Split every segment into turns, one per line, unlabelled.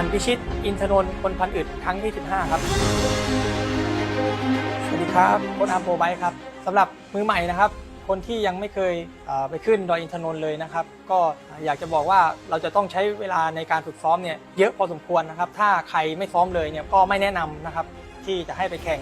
ปั่นพิชิต อินทนนท์คนพันอึดครั้งที่ 15 ครับ สวัสดีครับโค้ชอาร์มโปรไบค์ครับสำหรับมือใหม่นะครับ คนที่ยังไม่เคยไปขึ้นดอยอินทนนท์เลยนะครับ ก็อยากจะบอกว่าเราจะต้องใช้เวลาในการฝึกซ้อมเนี่ยเยอะพอสมควรนะครับ ถ้าใครไม่ซ้อมเลยเนี่ยก็ไม่แนะนำนะครับที่จะให้ไปแข่ง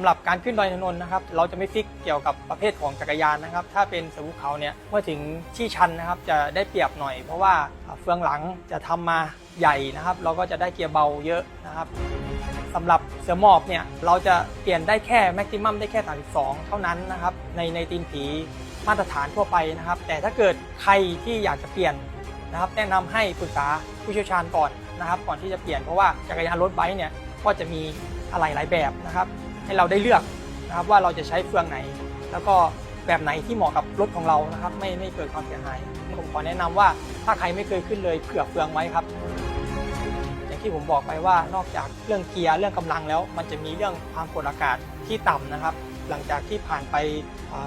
สำหรับการขึ้นดอยอินนนท์นะครับ เราจะไม่ฟิกเกี่ยวกับประเภทของจักรยานนะครับ ถ้าเป็นเสือภูเขาเนี่ยเมื่อถึงที่ชันนะครับ จะได้เปรียบหน่อย เพราะว่าเฟืองหลังจะทำมาใหญ่นะครับ เราก็จะได้เกียร์เบาเยอะนะครับสำหรับเสือหมอบเนี่ยเราจะเปลี่ยนได้แค่แม็กซิมัมได้แค่ 32 เท่านั้นนะครับ ในในตีนผีมาตรฐานทั่วไปนะครับ แต่ถ้าเกิดใครที่อยากจะเปลี่ยนนะครับ แนะนำให้ปรึกษาผู้เชี่ยวชาญก่อนนะครับ ก่อนที่จะเปลี่ยนเพราะว่าจักรยานรถไบค์เนี่ยก็จะมีอะไรหลายแบบนะครับ ให้เราได้เลือกนะครับว่าเราจะใช้เฟืองไหน แล้วก็แบบไหนที่เหมาะกับรถของเรานะครับ ไม่ไม่เกิดความเสียหายผมขอแนะนำว่าถ้าใครไม่เคยขึ้นเลยเผื่อเฟืองไว้ครับ อย่างที่ผมบอกไปว่านอกจากเรื่องเกียร์เรื่องกำลังแล้ว มันจะมีเรื่องความกดอากาศที่ต่ำนะครับ หลังจากที่ผ่านไป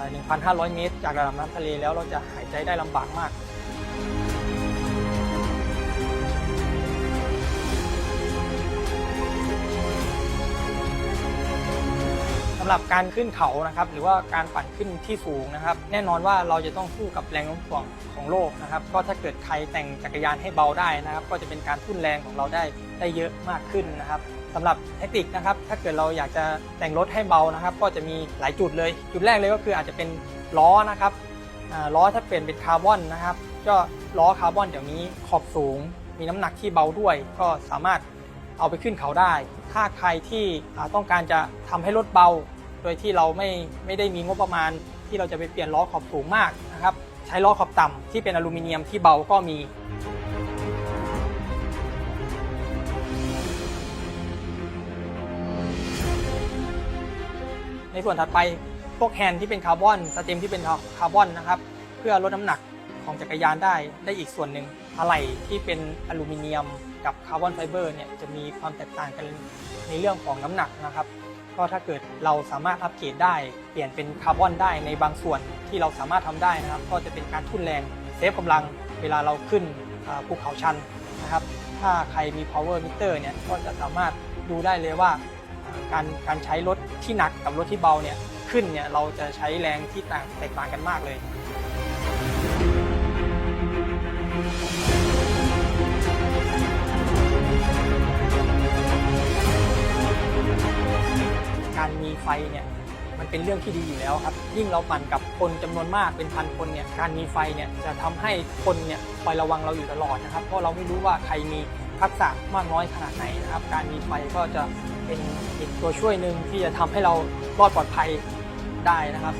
1,500 เมตร จากระดับน้ำทะเลแล้วเราจะหายใจได้ลำบากมาก สำหรับการขึ้นเขานะครับ หรือว่าการปั่นขึ้นที่สูงนะครับ แน่นอนว่าเราจะต้องสู้กับแรงโน้มถ่วงของโลกนะครับ ก็ถ้าเกิดใครแต่งจักรยานให้เบาได้นะครับ ก็จะเป็นการทุ่นแรงของเราได้ได้เยอะมากขึ้นนะครับสำหรับเทคนิคนะครับ ถ้าเกิดเราอยากจะแต่งรถให้เบานะครับ ก็จะมีหลายจุดเลย จุดแรกเลยก็คืออาจจะเป็นล้อนะครับอ่าล้อถ้าเปลี่ยนเป็นคาร์บอนนะครับ ก็ล้อคาร์บอนเดี๋ยวนี้ขอบสูง มีน้ำหนักที่เบาด้วย ก็สามารถ เอาไปขึ้นเขาได้ ถ้าใครที่ต้องการจะทำให้รถเบา โดยที่เราไม่ไม่ได้มีงบประมาณ ที่เราจะไปเปลี่ยนล้อขอบสูงมากนะครับ ใช้ล้อขอบต่ำที่เป็นอลูมิเนียมที่เบาก็มีในส่วนถัดไปพวกแฮนด์ที่เป็นคาร์บอนสเต็มที่เป็นคาร์บอนนะครับ เพื่อลดน้ำหนัก ของจักรยานได้ได้อีกส่วนหนึ่งอะไหล่ที่เป็นอลูมิเนียมกับคาร์บอนไฟเบอร์เนี่ยจะมีความแตกต่างกันในเรื่องของน้ำหนักนะครับก็ถ้าเกิดเราสามารถอัปเกรดได้เปลี่ยนเป็นคาร์บอนได้ในบางส่วนที่เราสามารถทำได้นะครับ ก็จะเป็นการทุ่นแรงเซฟกำลังเวลาเราขึ้นภูเขาชันนะครับ ถ้าใครมี power meter เนี่ยก็จะสามารถดูได้เลยว่าอ่าการการใช้รถที่หนักกับรถที่เบาเนี่ยขึ้นเนี่ยเราจะใช้แรงที่ต่างแตกต่างกันมากเลย การมีไฟเนี่ยมันเป็นเรื่องที่ดีอยู่แล้วครับ ยิ่งเราปั่นกับคนจำนวนมากเป็นพันคนเนี่ยการมีไฟเนี่ยจะทำให้คนเนี่ยคอยระวังเราอยู่ตลอดนะครับ เพราะเราไม่รู้ว่าใครมีทักษะมากน้อยขนาดไหนนะครับ การมีไฟก็จะเป็นอีกตัวช่วยหนึ่งที่จะทำให้เรารอดปลอดภัยได้นะครับ